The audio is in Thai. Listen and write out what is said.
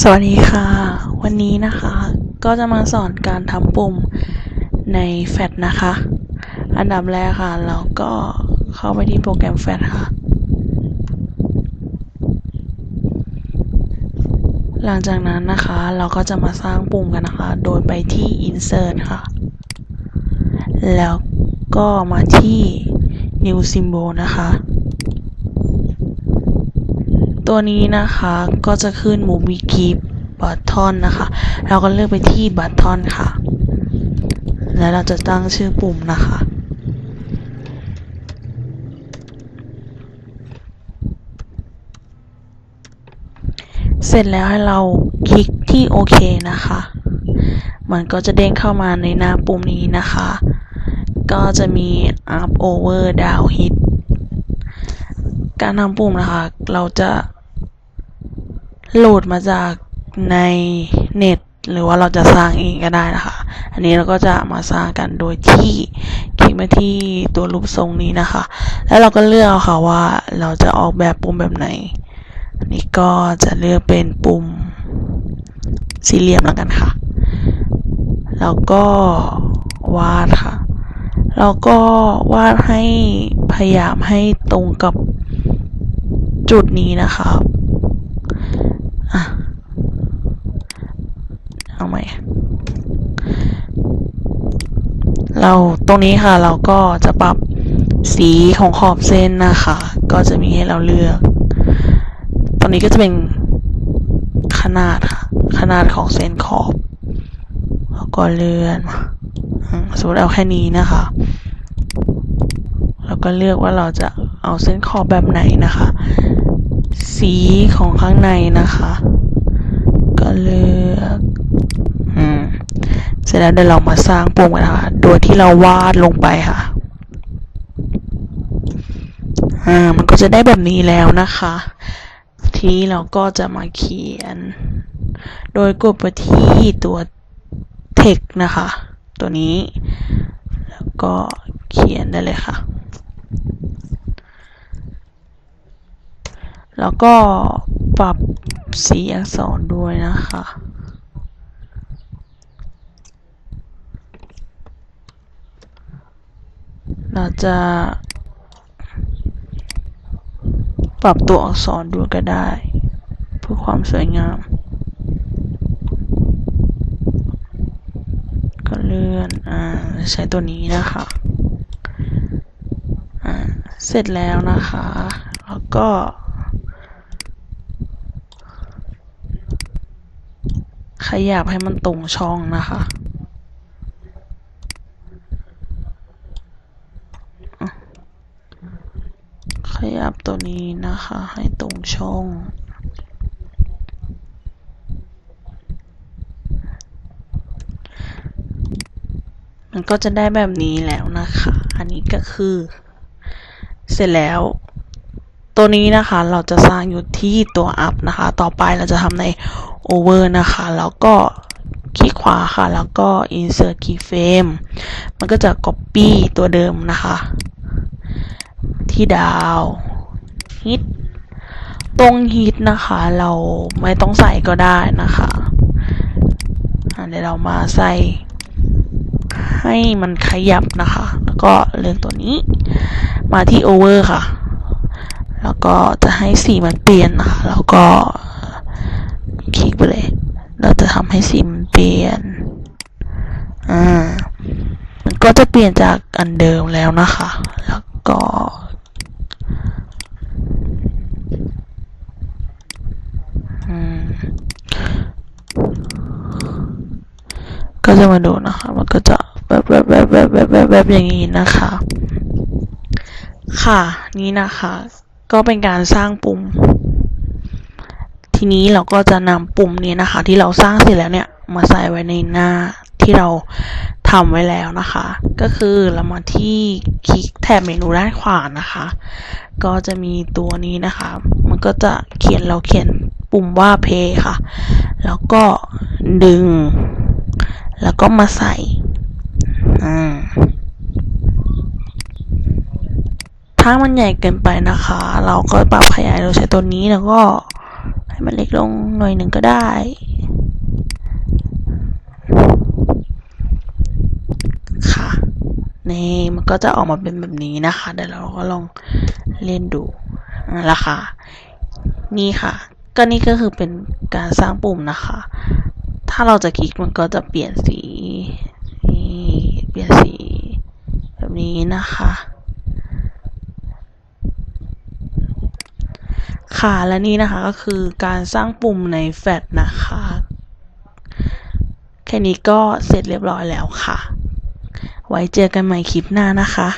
สวัสดีค่ะ วันนี้นะคะ ก็จะมาสอนการทำปุ่มในแฟตนะคะ อันดับแรกค่ะ เราก็เข้าไปที่โปรแกรมแฟตค่ะ หลังจากนั้นนะคะ เราก็จะมาสร้างปุ่มกันนะคะ โดยไปที่ insert ค่ะ แล้วก็มาที่ new symbol นะคะ ตัวนี้นะคะก็จะขึ้น movie keep button นะคะ เราก็เลือกไปที่ button ค่ะ แล้วเราจะตั้งชื่อปุ่มนะคะเสร็จแล้วให้เราคลิกที่โอเคนะคะ มันก็จะเด้งเข้ามาในหน้าปุ่มนี้นะคะ ก็จะมี up over down hit การทำปุ่มนะคะ เราจะ โหลดมาจากในเน็ต หรือว่าเราจะสร้างเองก็ได้นะคะ อันนี้เราก็จะมาสร้างกันโดยที่คลิกมาที่ตัวรูปทรงนี้นะคะ แล้วเราก็เลือกเอาค่ะว่าเราจะออกแบบปุ่มแบบไหนอันนี้ก็จะเลือกเป็นปุ่มสี่เหลี่ยมแล้วกันค่ะ แล้วก็วาดค่ะ แล้วก็วาดให้พยายามให้ตรงกับจุดนี้นะคะ อะเอาใหม่เราตรงนี้ค่ะ เราก็จะปรับสีของขอบเส้นนะคะ ก็จะมีให้เราเลือกตรงนี้ก็จะเป็นขนาดค่ะ ขนาดของเส้นขอบแล้วก็เลื่อนสมมติเอาแค่นี้นะคะแล้วก็เลือกว่าเราจะเอาเส้นขอบแบบไหนนะคะ สีของข้างในนะคะ ก็เลือกอืมเสร็จแล้วเดี๋ยวเรามาสร้างปุ่มกันนะคะโดยที่เราวาดลงไปค่ะ อ่า มันก็จะได้แบบนี้แล้วนะคะ ทีนี้เราก็จะมาเขียน โดยกดไปที่ตัว text นะคะ ตัวนี้ แล้วก็เขียนได้เลยค่ะ แล้วก็ปรับสีอักษรด้วยนะคะ เราจะปรับตัวอักษรด้วยก็ได้ เพื่อความสวยงาม ก็เลื่อน อ่า ใช้ตัวนี้นะคะ อ่า เสร็จแล้วนะคะ แล้วก็ ข ยับให้มันตรงช่องนะคะขยับตัวนี้นะคะ ให้ตรงช่อง มันก็จะได้แบบนี้แล้วนะคะ อันนี้ก็คือ เสร็จแล้ว ตัวนี้นะคะเราจะสร้างอยู่ที่ตัว up นะคะ ต่อไปเราจะทำใน over นะคะ แล้วก็คลิกขวาค่ะ แล้วก็ insert keyframe มันก็จะ copy ตัวเดิมนะคะ ที่ดาว hit ตรง hit นะคะ เราไม่ต้องใส่ก็ได้นะคะอะเดี๋ยวเรามาใส่ ให้มันขยับนะคะ แล้วก็เลือกตัวนี้ มาที่ over ค่ะ แล้วก็จะให้สีมันเปลี่ยนนะคะ แล้วก็ คลิกไปเลย เราจะทำให้สีมันเปลี่ยน อ่า มันก็จะเปลี่ยนจากอันเดิมแล้วนะคะ แล้วก็อืมก็จะมาดูนะคะ มันก็จะแบบแบบแบบแบบแบบแบบแบบอย่างนี้นะคะ ค่ะ นี่นะคะ ก็เป็นการสร้างปุ่ม ทีนี้เราก็จะนำปุ่มนี้นะคะ ที่เราสร้างเสร็จแล้วเนี่ยมาใส่ไว้ในหน้าที่เราทำไว้แล้วนะคะ ก็คือเรามาที่คลิกแถบเมนูด้านขวานะคะ ก็จะมีตัวนี้นะคะ มันก็จะเขียนเราเขียนปุ่มว่า play ค่ะ แล้วก็ดึง แล้วก็มาใส่ถ้ามันใหญ่เกินไปนะคะ เราก็ปรับขยายโดยใช้ตัวนี้แล้วก็ ให้มันเล็กลงหน่อยหนึ่งก็ได้ ค่ะ นี่มันก็จะออกมาเป็นแบบนี้นะคะ เดี๋ยวเราก็ลองเล่นดูนั่นแหละค่ะนี่ค่ะ ก็นี่ก็คือเป็นการสร้างปุ่มนะคะ ถ้าเราจะคลิกมันก็จะเปลี่ยนสีนี่เปลี่ยนสีแบบนี้นะคะ ค่ะ และนี่นะคะก็คือการสร้างปุ่มในแฟลชนะคะ แค่นี้ก็เสร็จเรียบร้อยแล้วค่ะ ไว้เจอกันใหม่คลิปหน้านะคะ